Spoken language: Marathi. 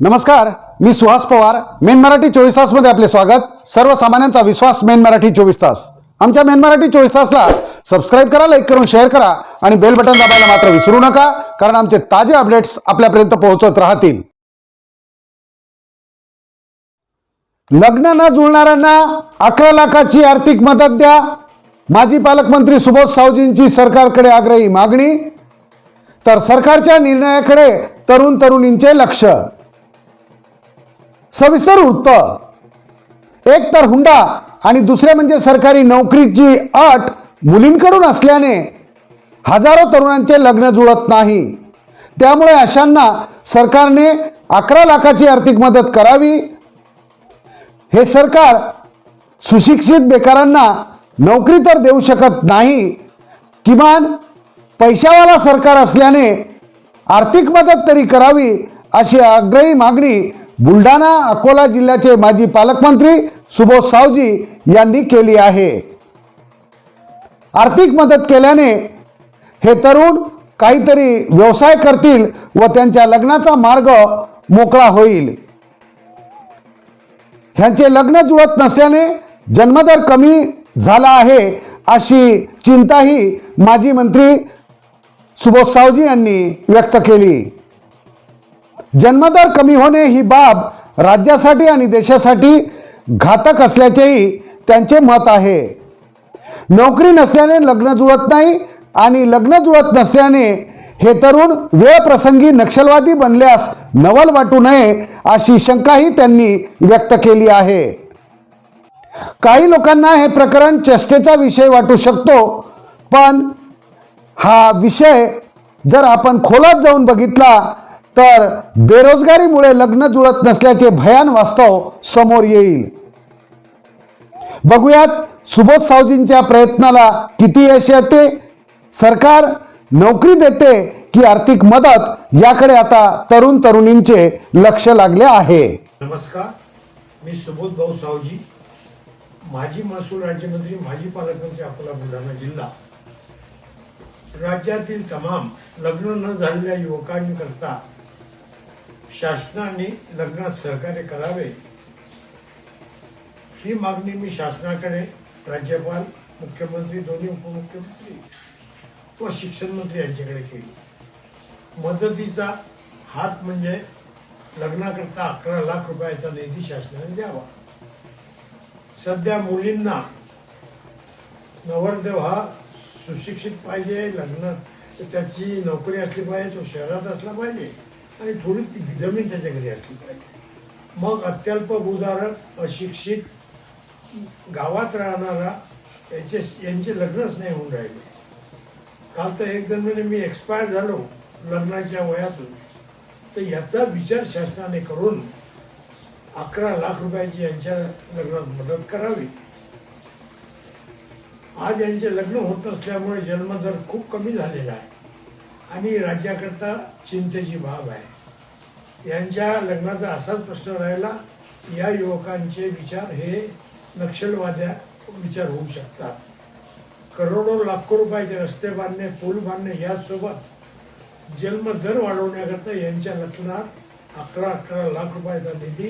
नमस्कार मी सुहास पवार. मेन मराठी चोवीस तासमध्ये आपले स्वागत. सर्वसामान्यांचा विश्वास मेन मराठी चोवीस तास. आमच्या मेन मराठी चोवीस तासला सबस्क्राईब करा लाईक करून शेअर करा आणि बेल बटन दाबायला मात्र विसरू नका कारण आमचे ताजे अपडेट्स आपल्यापर्यंत पोहोचत राहतील. लग्न न जुळणाऱ्यांना अकरा लाखाची आर्थिक मदत द्या. माजी पालकमंत्री सुबोध सावजींची सरकारकडे आग्रही मागणी. तर सरकारच्या निर्णयाकडे तरुण तरुणींचे लक्ष. सविस्तर वृत्त. एक तर हुंडा आणि दुसरे म्हणजे सरकारी नोकरीची अट मुलींकडून असल्याने हजारो तरुणांचे लग्न जुळत नाही. त्यामुळे अशांना सरकारने अकरा लाखाची आर्थिक मदत करावी. हे सरकार सुशिक्षित बेकारांना नोकरी तर देऊ शकत नाही किमान पैशावाला सरकार असल्याने आर्थिक मदत तरी करावी अशी आग्रही मागणी बुलढाणा अकोला जिल्ह्याचे माजी पालकमंत्री सुबोध सावजी यांनी केली आहे. आर्थिक मदत केल्याने हे तरुण काहीतरी व्यवसाय करतील व त्यांच्या लग्नाचा मार्ग मोकळा होईल. ह्यांचे लग्न जुळत नसल्याने जन्मदर कमी झाला आहे अशी चिंताही माजी मंत्री सुबोध सावजी यांनी व्यक्त केली. जन्मदर कमी होणे ही बाब राज्यासाठी आणि देशासाठी घातक असल्याचेही त्यांचे मत आहे. नोकरी नसल्याने लग्न जुळत नाही आणि लग्न जुळत नसल्याने हे तरुण वेळप्रसंगी नक्षलवादी बनल्यास नवल वाटू नये अशी शंकाही त्यांनी व्यक्त केली आहे. काही लोकांना हे प्रकरण चेष्टेचा विषय वाटू शकतो पण हा विषय जर आपण खोलात जाऊन बघितला तर बेरोजगारीमुळे लग्न जुळत नसल्याचे भयान वास्तव समोर येईल. बघूयात सुबोध सावजींच्या प्रयत्नाला किती यश येते? सरकार नोकरी देते की आर्थिक मदत? याकडे आता तरुण तरुणींचे लक्ष लागले आहे. नमस्कार मी सुबोध भाऊ सावजी माजी महसूल राज्यमंत्री माजी पालकमंत्री अकोला बुलढाणा जिल्हा. राज्यातील तमाम लग्न न झालेल्या युवकांकरता शासनाने लग्नात सहकार्य करावे. ही मागणी मी शासनाकडे राज्यपाल मुख्यमंत्री दोन्ही उपमुख्यमंत्री व शिक्षण मंत्री यांच्याकडे केली. मदतीचा हात म्हणजे लग्नाकरता अकरा लाख रुपयाचा निधी शासनाने द्यावा. सध्या मुलींना नवरदेव हा सुशिक्षित पाहिजे लग्न त्याची नोकरी असली पाहिजे तो शहरात असला पाहिजे. आणि थोडी ती जमीन त्याच्या घरी असली पाहिजे मग अत्यल्प भूधारक अशिक्षित गावात राहणारा याचे यांचे लग्नच नाही होऊन राहिले. काल तर एक जण म्हणजे मी एक्सपायर झालो लग्नाच्या वयातून. तर याचा विचार शासनाने करून अकरा लाख रुपयाची यांच्या लग्नात मदत करावी. आज यांचे लग्न होत नसल्यामुळे जन्मदर खूप कमी झालेला आहे. आणि राज्याकरता चिंतेची बाब आहे. यांच्या लग्नाचा असाच प्रश्न राहिला या युवकांचे विचार हे नक्षलवाद्या विचार होऊ शकतात. करोडो लाखो रुपयाचे रस्ते बांधणे पूल बांधणे यासोबत जन्मदर वाढवण्याकरता यांच्या लग्नात अकरा अकरा लाख रुपयाचा निधी